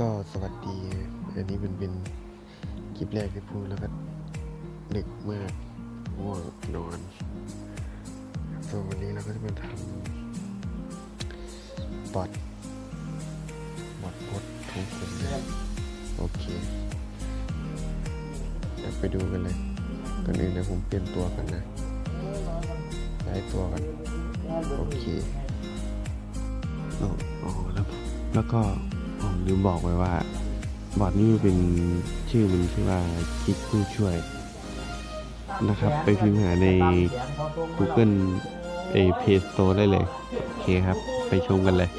ก็สวัสดี อันนี้เป็นเป็นคลิปแรกที่พูดแล้วก็ดึกมากง่วงนอนส่วนวันนี้เราก็จะมาทำบอดบอดพดของผมนะโอเคเดี๋ยวไปดูกันเลยก่อนอื่นเดี๋ยวผมเปลี่ยนตัวกันนะย้ายตัวกัน โอเคอ๋ออ๋อแล้วแล้วก็ ผมลืมบอกไว้ว่า บอร์ดนี่เป็นชื่อมันชื่อว่าคิดผู้ช่วยนะครับ ไปพิมพ์หาใน Google เอ Play Store ได้เลย โอเคครับ ไปชมกันเลย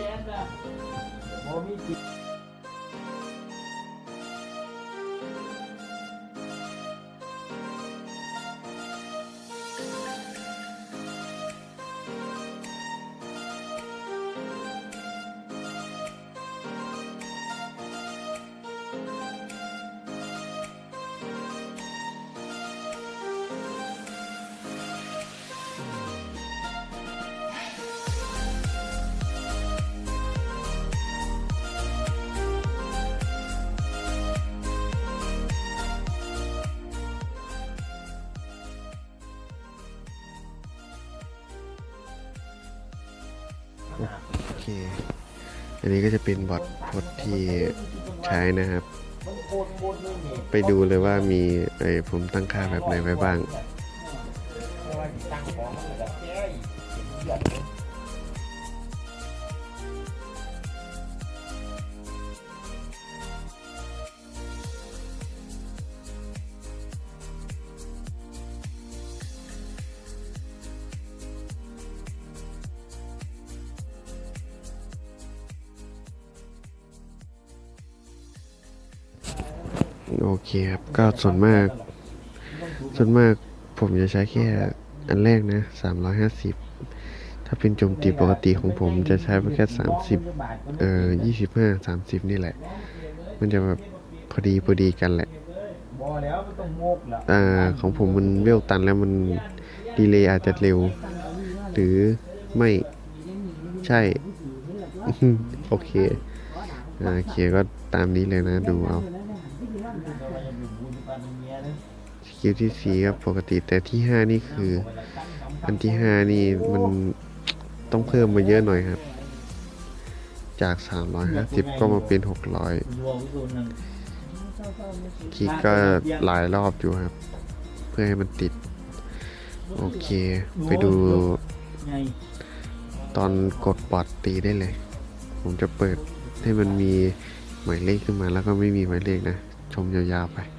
อเคอันนี้ก็จะเป็นบอทพดที่ใช้นะครับ ไปดูเลยว่ามีไอผมตั้งค่าแบบไหนไว้บ้าง โอเคครับ ก็ส่วนมาก ส่วนมากผมจะใช้แค่อันแรกนะ 350 ถ้าเป็นโจมตีปกติของผมจะใช้ไปแค่ 30 เอ่อ 25 30 นี่แหละ มันจะแบบพอดีพอดีกันแหละบอแล้วไม่ต้องโมกแล้วอ่าของผมมันเวลตันแล้วมันดีเลย์อาจจะเร็ว หรือไม่ใช่ โอเคโอเคก็ตามนี้เลยนะดูเอา สกิลที่สี่ครับปกติแต่ที่ห้านี่คือ อันที่ห้านี่มันต้องเพิ่มมาเยอะหน่อยครับ จาก 350 ก็มาเป็น 600รวมส่วนหนึ่งคลิกก็หลายรอบอยู่ครับ เพื่อให้มันติด โอเค ไปดูตอนกดบอทตีได้เลย ผมจะเปิดให้มันมีหมายเลขขึ้นมาแล้วก็ไม่มีหมายเลขนะ ชมยาวๆไป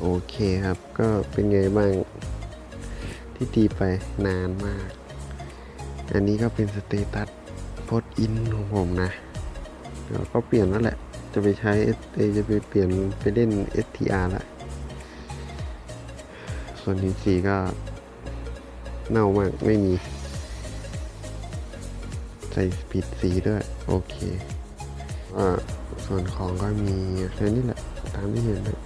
โอเคครับ ก็เป็นไงบ้างที่ตีไปนานมาก อันนี้ก็เป็นสเตตัสโพสอินของผมนะเดี๋ยวก็เปลี่ยนแล้วแหละ จะไปใช้ S เอยจะไปเปลี่ยนไปเล่น STR ละ ส่วนหินสีก็เน่ามากไม่มี ใส่ผิดสีด้วย โอเคอ่าส่วนของก็มีแค่นี้แหละ ตามที่เห็นเลย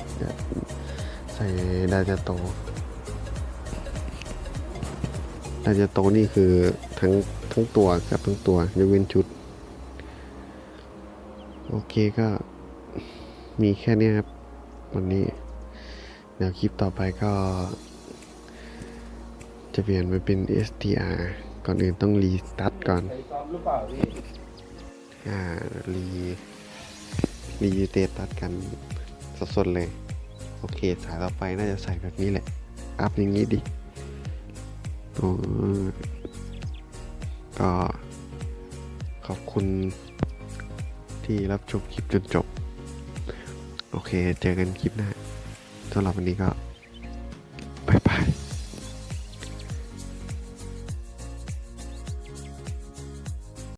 ใส่ดาจาโตดาจาโตนี่คือทั้งทั้งตัวกับทั้งตัวยกเว้นชุด โอเคก็มีแค่นี้ครับ วันนี้ เดี๋ยวคลิปต่อไปก็ จะเปลี่ยนไปเป็น STR ก่อนอื่นต้องรีสตาร์ทก่อนใส่ซ้อมหรือเปล่าพี่อ่ารีรีเตตัดกันสดๆเลย โอเค สายต่อไปน่าจะใส่แบบนี้แหละ อัพอย่างนี้ดิโอ้ก็ขอบคุณที่รับชมคลิปจนจบ โอเค เจอกันคลิปหน้าสำหรับวันนี้ก็บาย